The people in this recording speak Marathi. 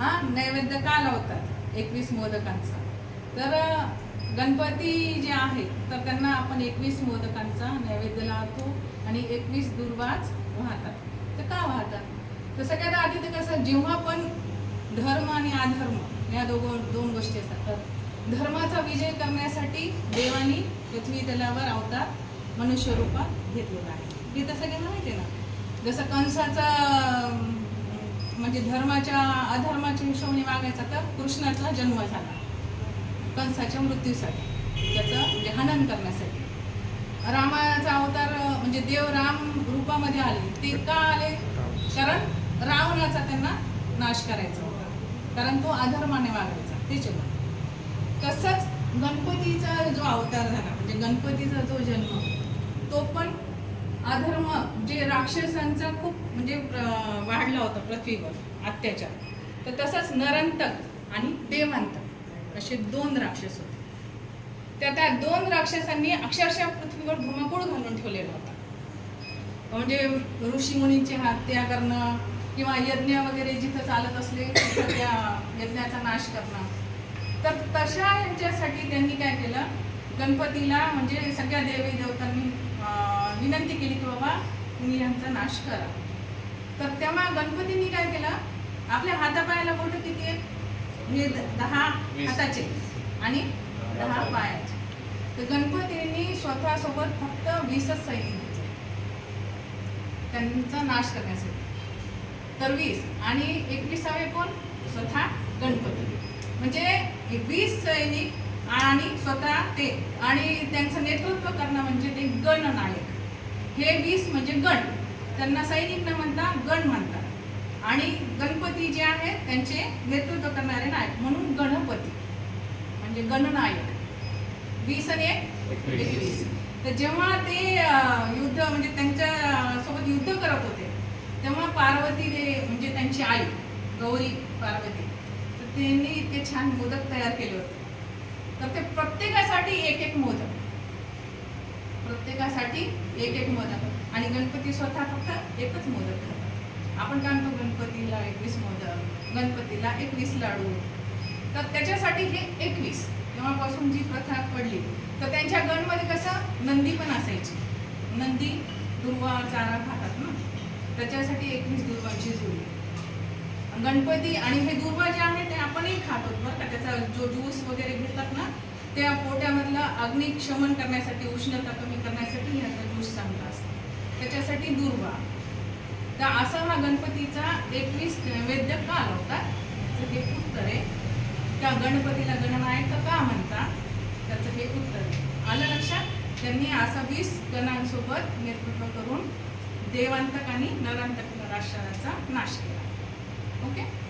हा नैवेद्य का लावतात? एकवीस मोदकांचा. तर गणपती जे आहेत तर त्यांना आपण एकवीस मोदकांचा नैवेद्य लावतो आणि एकवीस दुर्वाच वाहतात. तर का वाहतात? तर सगळ्यात आधी तर कसं जेव्हा पण धर्म आणि अधर्म या दोघं दोन गोष्टी असतात. तर धर्माचा विजय करण्यासाठी देवानी पृथ्वी तलावर अवतार मनुष्य रूपात घेतलेला आहे. हे तर सगळ्यांना माहिती आहे ना? जसं कंसाचा म्हणजे धर्माच्या अधर्माच्या हिशोबाने वागायचा तर कृष्णाचा जन्म झाला. कंसाच्या मृत्यूसाठी. त्याचं म्हणजे हनन करण्यासाठी. रामाचा अवतार म्हणजे देव राम रूपामध्ये आले. ते का आले? कारण रावणाचा त्यांना नाश करायचा होता. कारण तो अधर्माने वागायचा त्याच्यामुळे तसंच गणपतीचा जो अवतार झाला म्हणजे गणपतीचा जो जन्म तो पण अधर्म जे राक्षसांचा खूप म्हणजे वाढला होता पृथ्वीवर अत्याचार तर तसंच नरंतक आणि देवांतक असे दोन राक्षस होते. त्या त्या दोन राक्षसांनी अक्षरशः पृथ्वीवर धुमाकूळ घालून ठेवलेला होता. म्हणजे ऋषी मुनींची हत्या करणं किंवा यज्ञ वगैरे जिथं चालत असले तिथं त्या यज्ञाचा नाश करणं. तर तशा यांच्यासाठी त्यांनी काय केलं? गणपतीला म्हणजे सगळ्या देवी देवतांनी विनंती केली की बाबा तुम्ही ह्यांचा नाश करा. तर तेव्हा गणपतींनी काय केलं? आपल्या हातापायाला बोट किती हे दहा. हाताचे. आणि दहा पायाचे. तर गणपतींनी स्वतःसोबत फक्त वीसच सैनिक घेतले. त्यांचा नाश करण्यासाठी. तर वीस. आणि एकविसावे कोण? स्वतः गणपती. म्हणजे वीस सैनिक आणि स्वतः ते आणि त्यांचं नेतृत्व करणं म्हणजे ते गणनायक. हे वीस म्हणजे गण. त्यांना सैनिक न म्हणता गण म्हणतात. आणि गणपती जे आहेत त्यांचे नेतृत्व करणारे नायक म्हणून गणपती. म्हणजे गणनायक. वीस आणि एक? एकवीस. तर जेव्हा ते युद्ध म्हणजे त्यांच्यासोबत युद्ध करत होते तेव्हा पार्वती दे म्हणजे त्यांची आई गौरी पार्वती तर त्यांनी इतके छान मोदक तयार केले होते. तर ते प्रत्येकासाठी एक एक मोदक. प्रत्येकासाठी एक एक मोदक. आणि गणपती स्वतः फक्त एकच मोदक खातात. आपण काय म्हणतो गणपतीला एकवीस मोदक गणपतीला एकवीस लाडू? तर त्याच्यासाठी हे एकवीस. तेव्हापासून जी प्रथा पडली तर त्यांच्या गणमध्ये कसं नंदी पण असायची. नंदी दुर्वा चारा खातात ना? त्याच्यासाठी एकवीस दुर्वांची जुळली गणपती आणि हे दुर्वा जे आहे ते आपणही खातो बरं का त्याचा जो ज्यूस वगैरे घेतात ना त्या पोट्यामधला अग्नी शमन करण्यासाठी उष्णता कमी करण्यासाठी ह्याचा ज्यूस चांगला असतो. त्याच्यासाठी दुर्वा. तर असा हा गणपतीचा एकवीस नैवेद्य का लावतात? त्याचं हे उत्तर आहे. त्या गणपतीला गणनायक का म्हणतात? त्याचं हे उत्तर आहे. आलं लक्षात? त्यांनी असा वीस गणांसोबत नेतृत्व करून देवांतक आणि नरांतक राष्ट्राचा नाश केला. ओके?